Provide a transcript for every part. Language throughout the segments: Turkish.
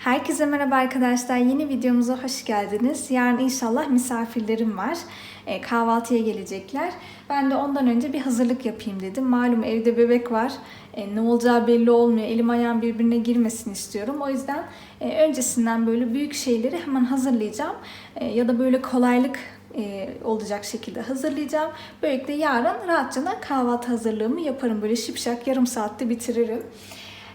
Herkese merhaba arkadaşlar. Yeni videomuza hoş geldiniz. Yarın inşallah misafirlerim var. E, kahvaltıya gelecekler. Ben de ondan önce bir hazırlık yapayım dedim. Malum evde bebek var. E, ne olacağı belli olmuyor. Elim ayağım birbirine girmesin istiyorum. O yüzden e, öncesinden böyle büyük şeyleri hemen hazırlayacağım. E, ya da böyle kolaylık e, olacak şekilde hazırlayacağım. Böylelikle yarın rahatça kahvaltı hazırlığımı yaparım. Böyle şipşak yarım saatte bitiririm.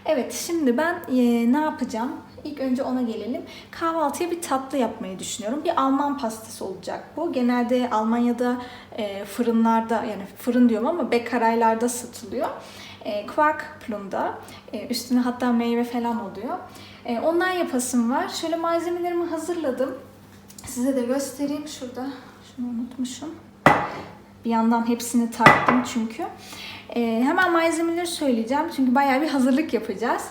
Evet şimdi ben e, ne yapacağım? İlk önce ona gelelim. Kahvaltıya bir tatlı yapmayı düşünüyorum. Bir Alman pastası olacak bu. Genelde Almanya'da e, fırınlarda yani fırın diyorum ama bekaraylarda satılıyor. E, Quark plumda. E, üstüne hatta meyve falan oluyor. E, ondan yapasım var. Şöyle malzemelerimi hazırladım. Size de göstereyim. Şurada şunu unutmuşum. Bir yandan hepsini tarttım çünkü. Ee, hemen malzemeleri söyleyeceğim çünkü bayağı bir hazırlık yapacağız.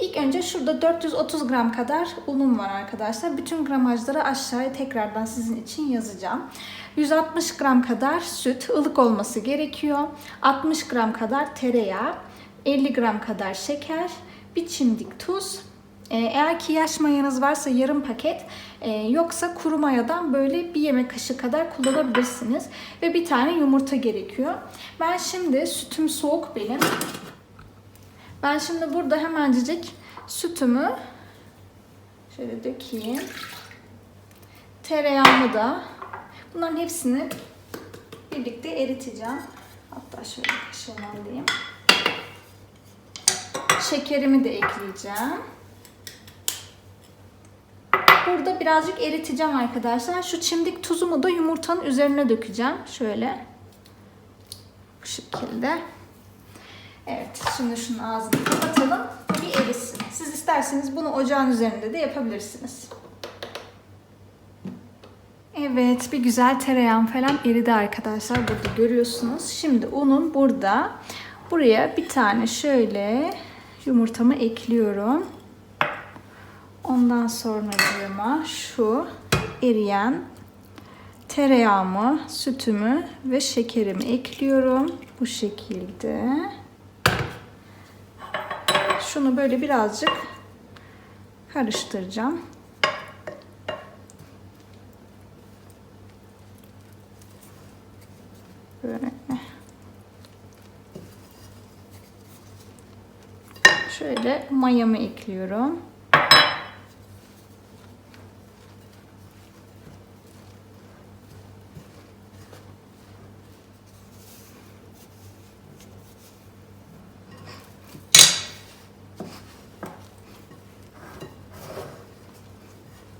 İlk önce şurada 430 gram kadar unum var arkadaşlar. Bütün gramajları aşağıya tekrardan sizin için yazacağım. 160 gram kadar süt, ılık olması gerekiyor. 60 gram kadar tereyağı, 50 gram kadar şeker, bir çimdik tuz, ee, eğer ki yaş mayanız varsa yarım paket, e, yoksa kuru mayadan böyle bir yemek kaşığı kadar kullanabilirsiniz. Ve bir tane yumurta gerekiyor. Ben şimdi sütüm soğuk benim. Ben şimdi burada hemencecik sütümü şöyle dökeyim. Tereyağımı da bunların hepsini birlikte eriteceğim. Hatta şöyle kaşığımı alayım. Şekerimi de ekleyeceğim. Burada birazcık eriteceğim arkadaşlar. Şu çimdik tuzumu da yumurtanın üzerine dökeceğim. Şöyle. Bu şekilde. Evet. Şimdi şunun ağzını kapatalım. Bir erisin. Siz isterseniz bunu ocağın üzerinde de yapabilirsiniz. Evet. Bir güzel tereyağım falan eridi arkadaşlar. Burada görüyorsunuz. Şimdi unum burada. Buraya bir tane şöyle yumurtamı ekliyorum. Ondan sonra diyorma şu eriyen tereyağımı, sütümü ve şekerimi ekliyorum. Bu şekilde. Şunu böyle birazcık karıştıracağım. Böyle. Şöyle mayamı ekliyorum.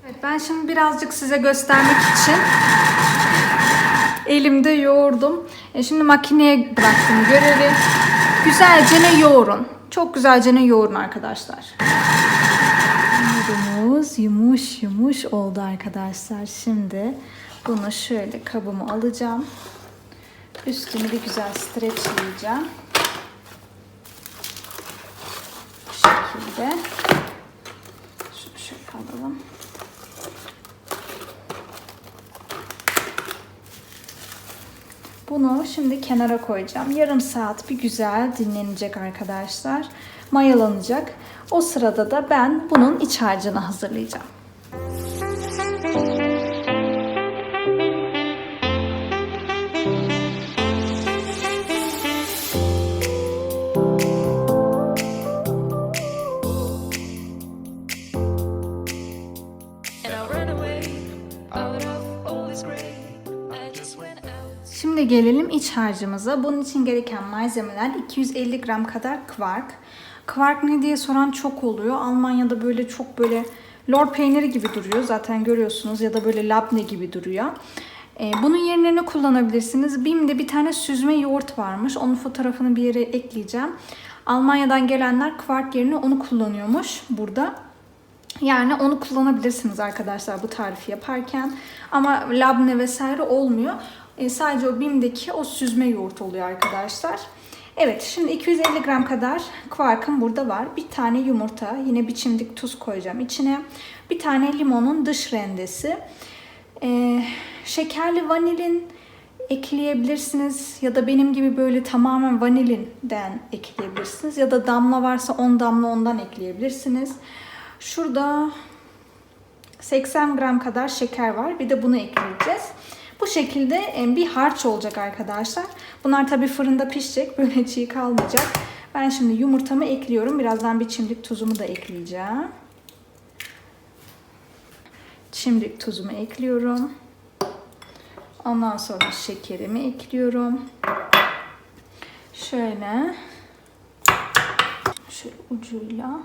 Evet, ben şimdi birazcık size göstermek için elimde yoğurdum. E şimdi makineye bıraktım görevi. Güzelce ne yoğurun. Çok güzelce ne yoğurun arkadaşlar. Hamurumuz yumuş yumuş oldu arkadaşlar. Şimdi bunu şöyle kabıma alacağım. Üstünü bir güzel streçleyeceğim. Bu şekilde. Şunu şöyle alalım. Bunu şimdi kenara koyacağım. Yarım saat bir güzel dinlenecek arkadaşlar. Mayalanacak. O sırada da ben bunun iç harcını hazırlayacağım. Gelelim iç harcımıza. Bunun için gereken malzemeler 250 gram kadar kvark. Kvark ne diye soran çok oluyor. Almanya'da böyle çok böyle lor peyniri gibi duruyor. Zaten görüyorsunuz ya da böyle labne gibi duruyor. Ee, bunun yerine ne kullanabilirsiniz? Bim'de bir tane süzme yoğurt varmış. Onun fotoğrafını bir yere ekleyeceğim. Almanya'dan gelenler kvark yerine onu kullanıyormuş burada. Yani onu kullanabilirsiniz arkadaşlar bu tarifi yaparken. Ama labne vesaire olmuyor. E, sadece o BİM'deki o süzme yoğurt oluyor arkadaşlar. Evet şimdi 250 gram kadar kvarkım burada var. Bir tane yumurta yine bir çimdik tuz koyacağım içine. Bir tane limonun dış rendesi. E, şekerli vanilin ekleyebilirsiniz ya da benim gibi böyle tamamen vanilinden ekleyebilirsiniz ya da damla varsa 10 damla ondan ekleyebilirsiniz. Şurada 80 gram kadar şeker var. Bir de bunu ekleyeceğiz. Bu şekilde bir harç olacak arkadaşlar. Bunlar tabi fırında pişecek. Böyle çiğ kalmayacak. Ben şimdi yumurtamı ekliyorum. Birazdan bir çimdik tuzumu da ekleyeceğim. Çimdik tuzumu ekliyorum. Ondan sonra şekerimi ekliyorum. Şöyle şöyle ucuyla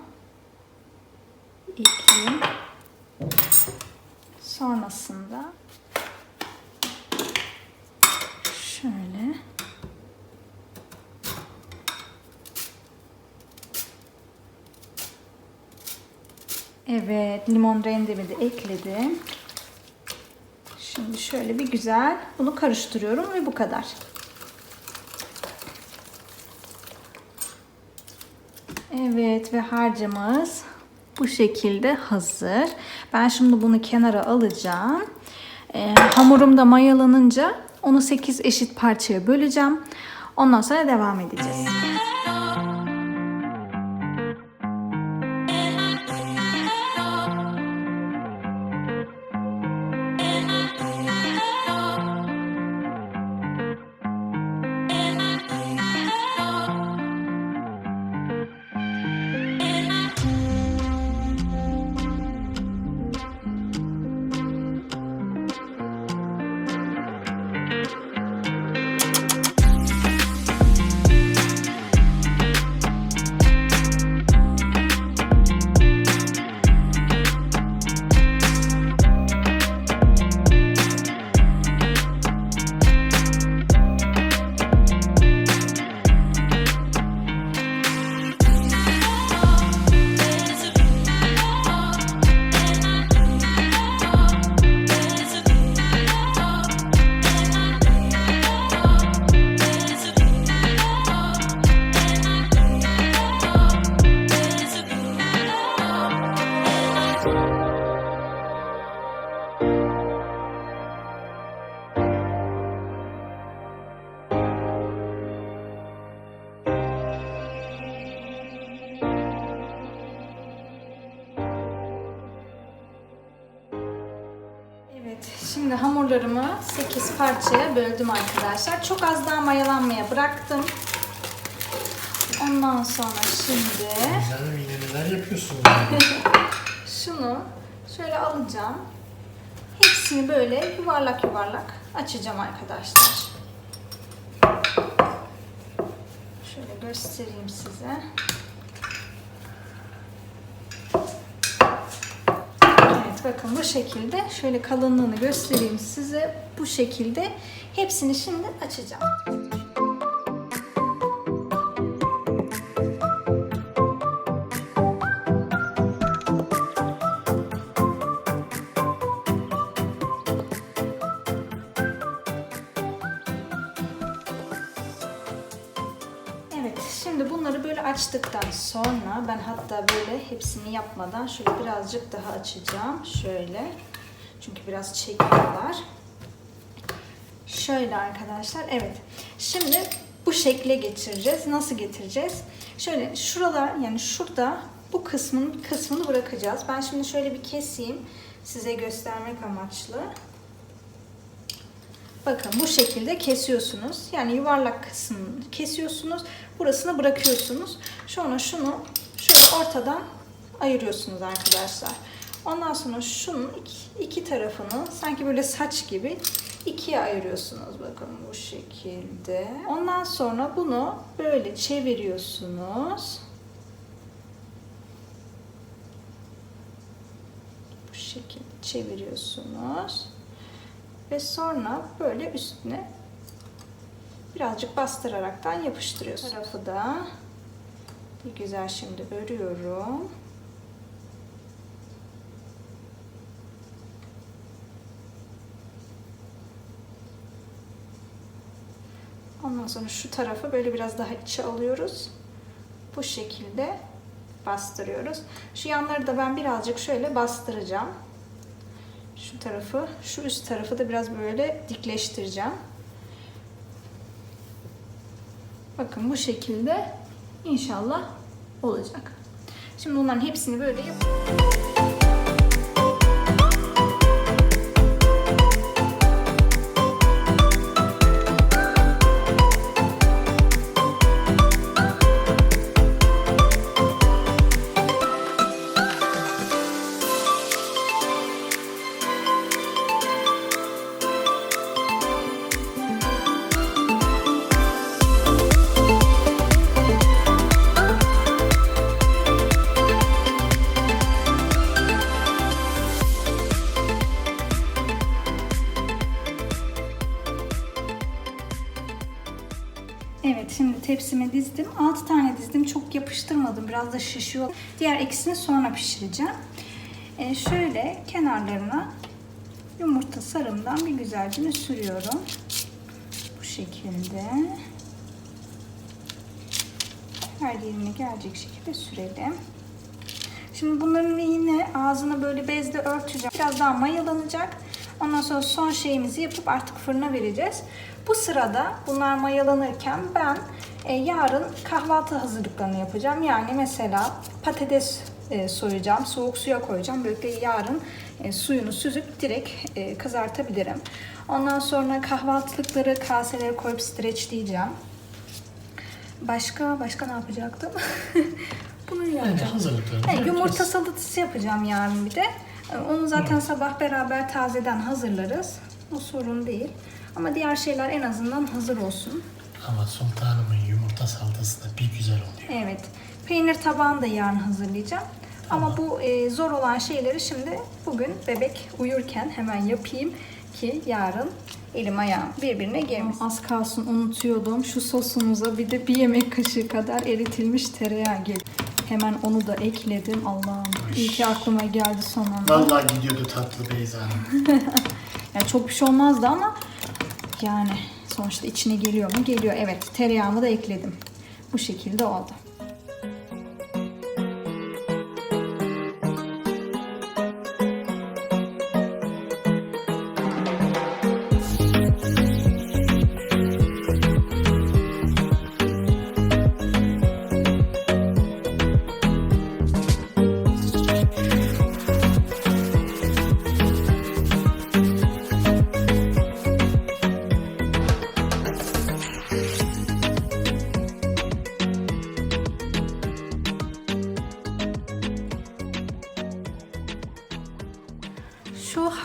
ekleyeyim. Sonrasında şöyle Evet, limon rendemi de ekledim. Şimdi şöyle bir güzel bunu karıştırıyorum ve bu kadar. Evet ve harcımız bu şekilde hazır. Ben şimdi bunu kenara alacağım. Ee, hamurum da mayalanınca onu 8 eşit parçaya böleceğim. Ondan sonra devam edeceğiz. Parçaya böldüm arkadaşlar. Çok az daha mayalanmaya bıraktım. Ondan sonra şimdi Canım yine neler yapıyorsun şunu şöyle alacağım. Hepsini böyle yuvarlak yuvarlak açacağım arkadaşlar. Şöyle göstereyim size. Evet bakın bu şekilde şöyle kalınlığını göstereyim size. Bu şekilde hepsini şimdi açacağım. Sonra ben hatta böyle hepsini yapmadan şöyle birazcık daha açacağım. Şöyle. Çünkü biraz çekiyorlar. Şöyle arkadaşlar. Evet. Şimdi bu şekle getireceğiz. Nasıl getireceğiz? Şöyle şuralar yani şurada bu kısmın kısmını bırakacağız. Ben şimdi şöyle bir keseyim size göstermek amaçlı. Bakın bu şekilde kesiyorsunuz. Yani yuvarlak kısmını kesiyorsunuz. Burasını bırakıyorsunuz. Sonra şunu şöyle ortadan ayırıyorsunuz arkadaşlar. Ondan sonra şunun iki, iki tarafını sanki böyle saç gibi ikiye ayırıyorsunuz. Bakın bu şekilde. Ondan sonra bunu böyle çeviriyorsunuz. Bu şekilde çeviriyorsunuz. Ve sonra böyle üstüne birazcık bastıraraktan yapıştırıyorsun. Tarafı da bir güzel şimdi örüyorum. Ondan sonra şu tarafı böyle biraz daha içe alıyoruz. Bu şekilde bastırıyoruz. Şu yanları da ben birazcık şöyle bastıracağım. Şu tarafı, şu üst tarafı da biraz böyle dikleştireceğim. Bakın bu şekilde inşallah olacak. Şimdi bunların hepsini böyle yap. Evet şimdi tepsime dizdim. 6 tane dizdim. Çok yapıştırmadım. Biraz da şişiyor. Diğer ikisini sonra pişireceğim. Ee, şöyle kenarlarına yumurta sarımdan bir güzelce sürüyorum. Bu şekilde. Her yerine gelecek şekilde sürelim. Şimdi bunların yine ağzını böyle bezle örteceğim. Biraz daha mayalanacak. Ondan sonra son şeyimizi yapıp artık fırına vereceğiz. Bu sırada bunlar mayalanırken ben e, yarın kahvaltı hazırlıklarını yapacağım. Yani mesela patates e, soyacağım, soğuk suya koyacağım. Böylelikle yarın e, suyunu süzüp direkt e, kızartabilirim. Ondan sonra kahvaltılıkları kaselere koyup streçleyeceğim. Başka başka ne yapacaktım? Bunu yapacağım. Bence hazırlıklarını He, yumurta salatası yapacağım yarın bir de. Ee, Onu zaten sabah beraber tazeden hazırlarız. O sorun değil. Ama diğer şeyler en azından hazır olsun. Ama sultanımın yumurta salatası da bir güzel oluyor. Evet. Peynir tabağını da yarın hazırlayacağım. Ama bu e, zor olan şeyleri şimdi bugün bebek uyurken hemen yapayım ki yarın elim ayağım birbirine girmesin. Az kalsın unutuyordum. Şu sosumuza bir de bir yemek kaşığı kadar eritilmiş tereyağı gel. Hemen onu da ekledim. Allah'ım iyi ki aklıma geldi son anda. Vallahi gidiyordu tatlı Beyza Hanım. Yani çok bir şey olmazdı ama yani sonuçta içine geliyor mu? Geliyor. Evet tereyağımı da ekledim. Bu şekilde oldu.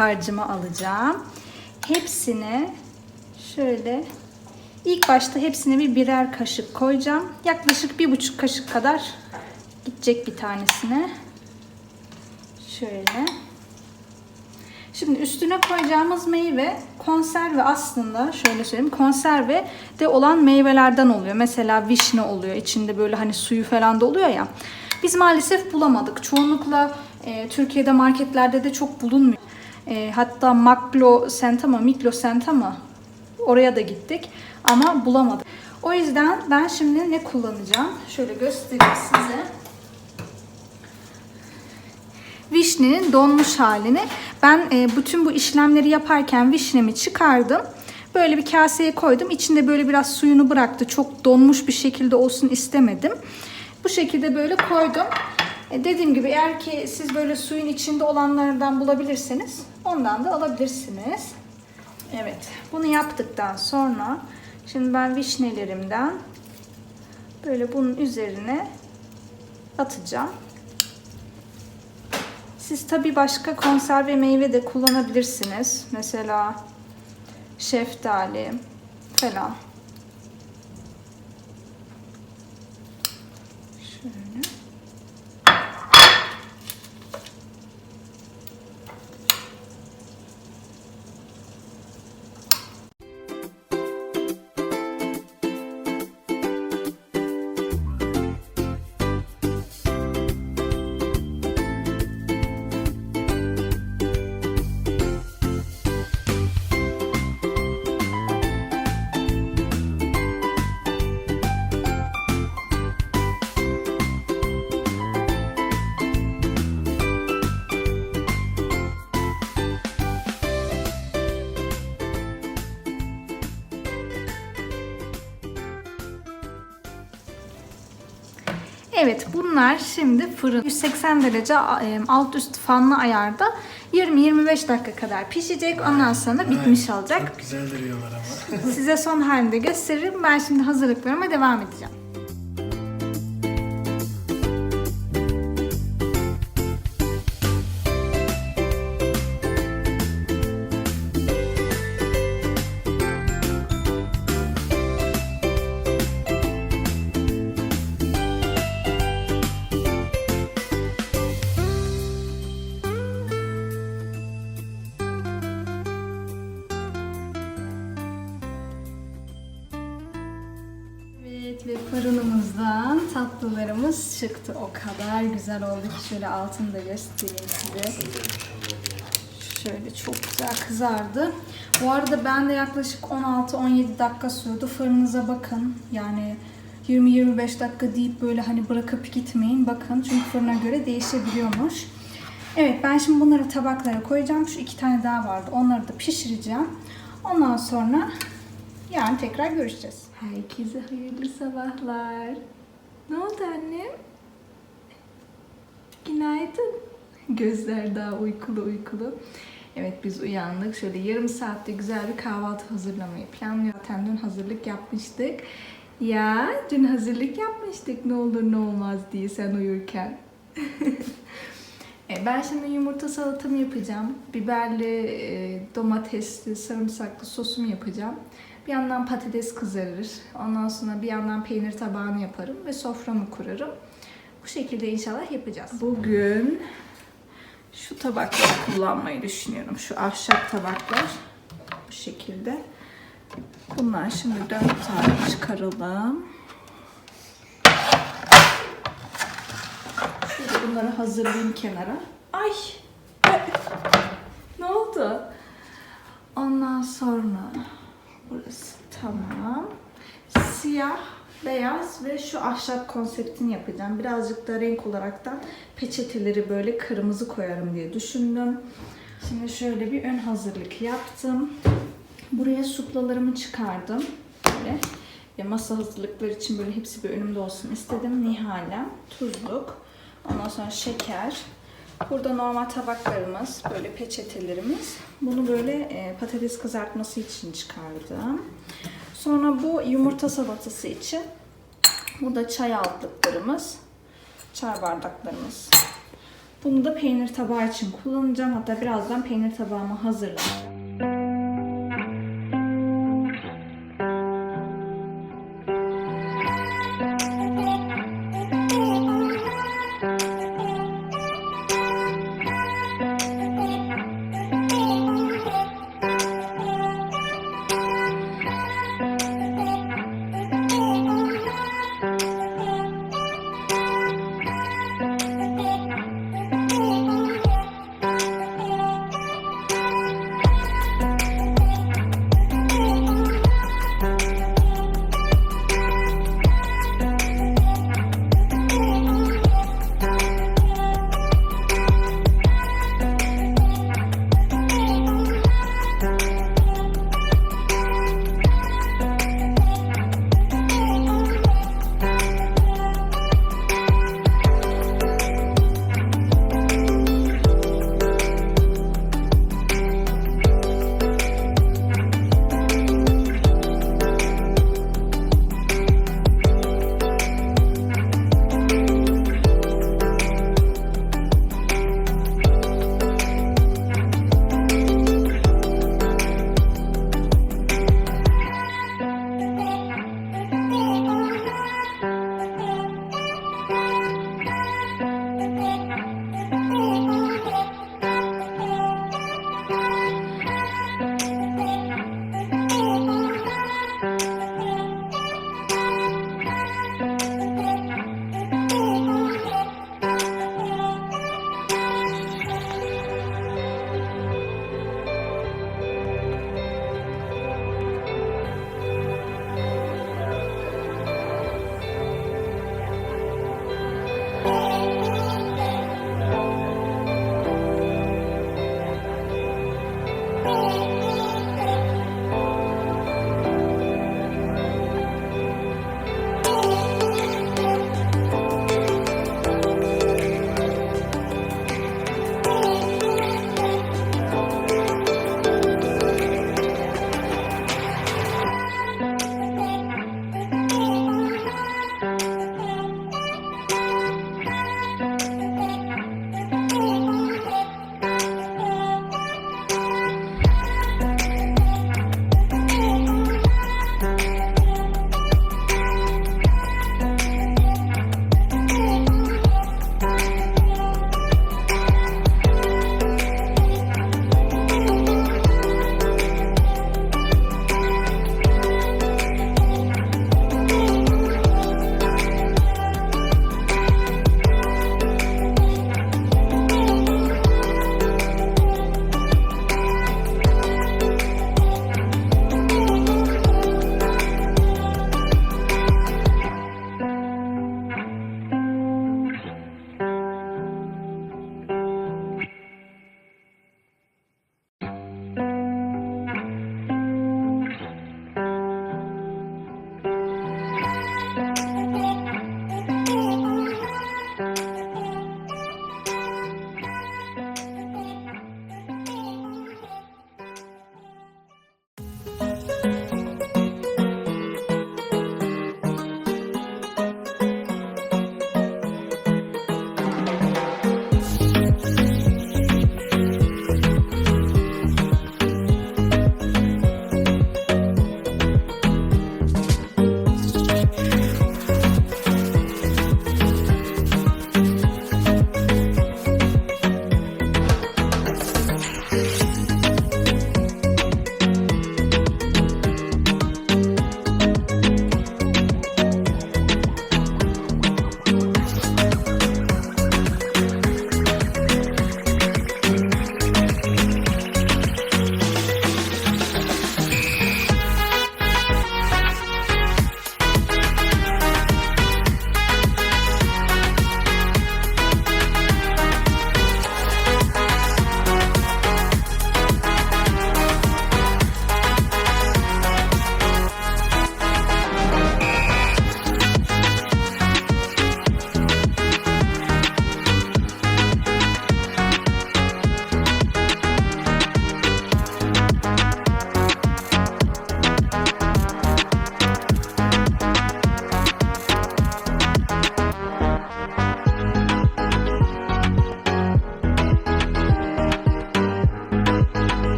Harcımı alacağım. Hepsine şöyle ilk başta hepsine bir birer kaşık koyacağım. Yaklaşık bir buçuk kaşık kadar gidecek bir tanesine. Şöyle. Şimdi üstüne koyacağımız meyve konserve aslında şöyle söyleyeyim konserve de olan meyvelerden oluyor. Mesela vişne oluyor. içinde böyle hani suyu falan da oluyor ya. Biz maalesef bulamadık. Çoğunlukla e, Türkiye'de marketlerde de çok bulunmuyor. E, hatta Maklo Sentama, Miklo Sentama oraya da gittik ama bulamadık. O yüzden ben şimdi ne kullanacağım? Şöyle göstereyim size vişnenin donmuş halini. Ben e, bütün bu işlemleri yaparken vişnemi çıkardım. Böyle bir kaseye koydum. İçinde böyle biraz suyunu bıraktı. Çok donmuş bir şekilde olsun istemedim. Bu şekilde böyle koydum. E, dediğim gibi eğer ki siz böyle suyun içinde olanlardan bulabilirseniz ondan da alabilirsiniz. Evet. Bunu yaptıktan sonra şimdi ben vişnelerimden böyle bunun üzerine atacağım. Siz tabii başka konserve meyve de kullanabilirsiniz. Mesela şeftali falan. Şöyle. Bunlar şimdi fırın 180 derece e, alt üst fanlı ayarda 20-25 dakika kadar pişecek. Ondan sonra bitmiş olacak. Çok güzel duruyorlar ama. Size son halinde gösteririm. Ben şimdi hazırlıklarıma devam edeceğim. Çıktı. O kadar güzel oldu ki şöyle altını da göstereyim size. Şöyle çok güzel kızardı. Bu arada ben de yaklaşık 16-17 dakika sürdü. Fırınıza bakın. Yani 20-25 dakika deyip böyle hani bırakıp gitmeyin. Bakın çünkü fırına göre değişebiliyormuş. Evet ben şimdi bunları tabaklara koyacağım. Şu iki tane daha vardı. Onları da pişireceğim. Ondan sonra yarın tekrar görüşeceğiz. Herkese hayırlı sabahlar. Ne oldu annem? Günaydın. Gözler daha uykulu uykulu. Evet biz uyandık. Şöyle yarım saatte güzel bir kahvaltı hazırlamayı planlıyoruz. Zaten dün hazırlık yapmıştık. Ya dün hazırlık yapmıştık ne olur ne olmaz diye sen uyurken. E, Ben şimdi yumurta salatamı yapacağım. Biberli, e, domatesli, sarımsaklı sosumu yapacağım. Bir yandan patates kızarır. Ondan sonra bir yandan peynir tabağını yaparım ve soframı kurarım. Bu şekilde inşallah yapacağız. Bugün şu tabakları kullanmayı düşünüyorum. Şu ahşap tabaklar. Bu şekilde. Bunlar şimdi dört tane çıkaralım. Şöyle bunları hazırlayayım kenara. Ay! ne oldu? Ondan sonra burası tamam. Siyah, beyaz ve şu ahşap konseptini yapacağım. Birazcık da renk olaraktan peçeteleri böyle kırmızı koyarım diye düşündüm. Şimdi şöyle bir ön hazırlık yaptım. Buraya suplalarımı çıkardım. Böyle. Ve masa hazırlıkları için böyle hepsi bir önümde olsun istedim. Nihalem, tuzluk, ondan sonra şeker. Burada normal tabaklarımız, böyle peçetelerimiz. Bunu böyle e, patates kızartması için çıkardım. Sonra bu yumurta salatası için. Bu da çay altlıklarımız, çay bardaklarımız. Bunu da peynir tabağı için kullanacağım. Hatta birazdan peynir tabağımı hazırlayayım.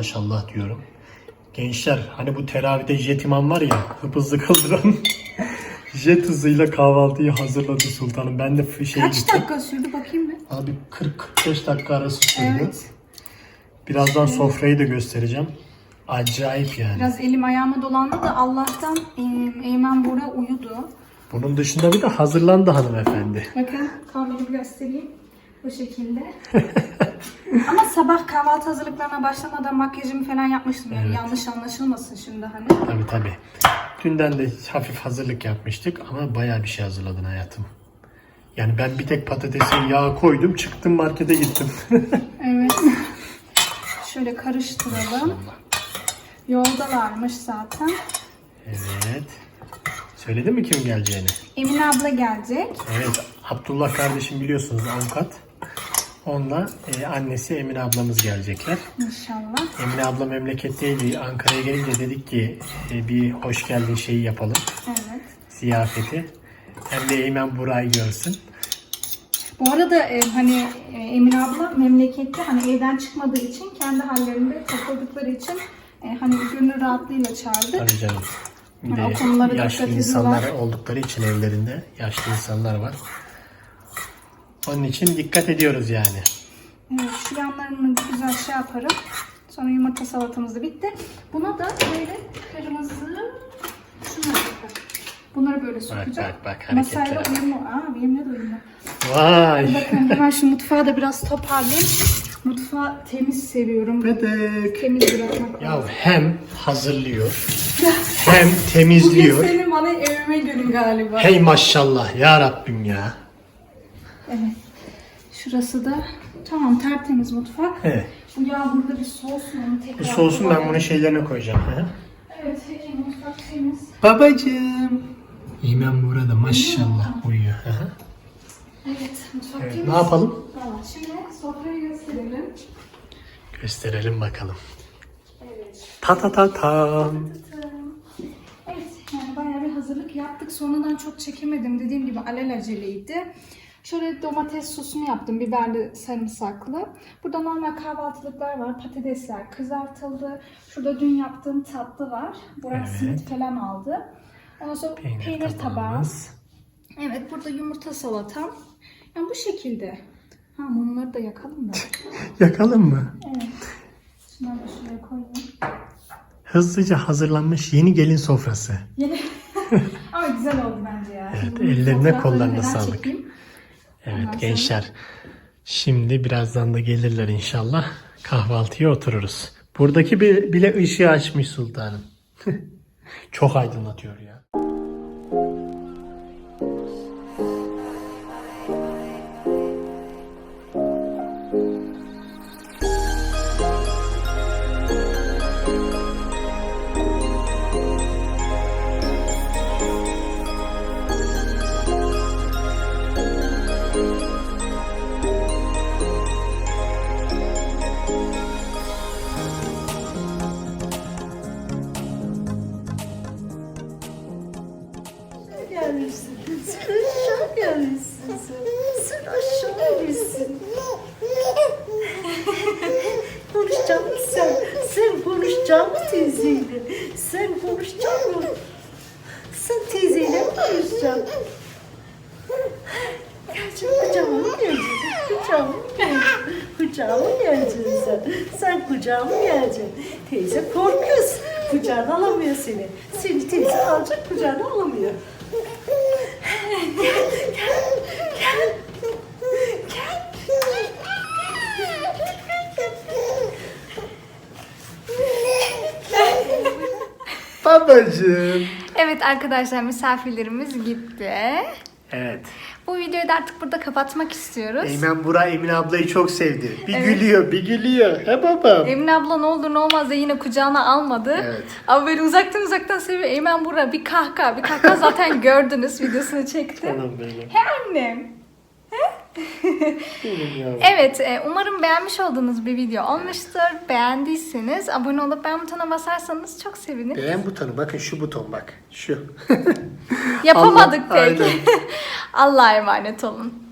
Maşallah diyorum. Gençler hani bu teravide jet imam var ya hıp hızlı kıldıran jet hızıyla kahvaltıyı hazırladı sultanım. Ben de şey Kaç gittim. dakika sürdü bakayım bir. Abi 40-45 dakika arası sürdü. Evet. Birazdan sofrayı da göstereceğim. Acayip yani. Biraz elim ayağıma dolandı da Allah'tan e, Eymen Bora uyudu. Bunun dışında bir de hazırlandı hanımefendi. Bakın kahvemi göstereyim. Bu şekilde. Ama sabah kahvaltı hazırlıklarına başlamadan makyajımı falan yapmıştım. Yani Evet. yanlış anlaşılmasın şimdi hani. Tabii tabii. Dünden de hafif hazırlık yapmıştık ama bayağı bir şey hazırladın hayatım. Yani ben bir tek patatesin yağı koydum çıktım markete gittim. Evet. Şöyle karıştıralım. Yoldalarmış zaten. evet. Söyledin mi kim geleceğini? Emine abla gelecek. Evet. Abdullah kardeşim biliyorsunuz avukat. Onunla e, annesi Emine ablamız gelecekler. İnşallah. Emine abla memleketteydi. Ankara'ya gelince dedik ki e, bir hoş geldin şeyi yapalım. Evet. Ziyafeti. Hem de Eymen Buray'ı görsün. Bu arada e, hani e, Emine abla memlekette hani evden çıkmadığı için kendi hallerinde takıldıkları için e, hani gönül rahatlığıyla çağırdık. Tabii canım. Bir Yani o konulara de yaşlı dikkat insanlar ediyorlar. oldukları için evlerinde yaşlı insanlar var. Onun için dikkat ediyoruz yani. Evet, şu yanlarını güzel şey yaparım. Sonra yumurta salatamız da bitti. Buna da böyle kırmızı şunları bak. Bunları böyle sokacağım. bak, bak, Masayla hareketlere bak. uyumlu. Aa benimle de uyumlu. Vay. Bakın hemen şu mutfağı da biraz toparlayayım. Mutfağı temiz seviyorum. Bebek. Temiz bırakmak Ya lazım. hem hazırlıyor hem Bugün temizliyor. senin bana evime günün galiba. Hey maşallah ya Rabbim ya. Evet. Şurası da tamam tertemiz mutfak. Evet. Bu yağ burada bir soğusun onu tekrar. Bu soğusun ben bunu şeylerine koyacağım. He? Evet, peki mutfak temiz. Babacığım. İmen burada maşallah uyuyor. Evet, mutfak Evet, temiz. ne yapalım? Tamam, şimdi sofrayı gösterelim. Gösterelim bakalım. Evet. Ta ta ta ta. Evet, yani bayağı bir hazırlık yaptık. Sonradan çok çekemedim. Dediğim gibi alelaceleydi. Şöyle domates sosunu yaptım. Biberli, sarımsaklı. Burada normal kahvaltılıklar var. Patatesler kızartıldı. Şurada dün yaptığım tatlı var. Burak Evet. simit falan aldı. Ondan sonra Peynir, peynir, tabağı. Evet, burada yumurta salatam. Yani bu şekilde. Ha, mumları da yakalım da. Yakalım mı? Evet. Şunları da şuraya koyayım. Hızlıca hazırlanmış yeni gelin sofrası. Yeni. Ama güzel oldu bence ya. Evet, ellerine, kollarına sağlık. çekeyim. Evet Ondan sonra- gençler. Şimdi birazdan da gelirler inşallah. Kahvaltıya otururuz. Buradaki bile ışığı açmış sultanım. Çok aydınlatıyor ya. Kucağına alamıyor seni. Seni teyze alacak kucağına alamıyor. Babacığım. Evet arkadaşlar misafirlerimiz gitti. Evet. Bu videoyu da artık burada kapatmak istiyoruz. Eymen Bura Emine ablayı çok sevdi. Bir Evet. gülüyor, bir gülüyor. He babam. Emine abla ne olur ne olmaz da yine kucağına almadı. Evet. Ama böyle uzaktan uzaktan seviyor. Eymen Bura bir kahkaha bir kahkaha zaten gördünüz videosunu çekti. Canım benim. He annem. Evet e, umarım beğenmiş olduğunuz bir video olmuştur. Beğendiyseniz abone olup beğen butonuna basarsanız çok sevinirim. Beğen butonu bakın şu buton bak. Şu. Yapamadık Allah- pek. Allah'a emanet olun.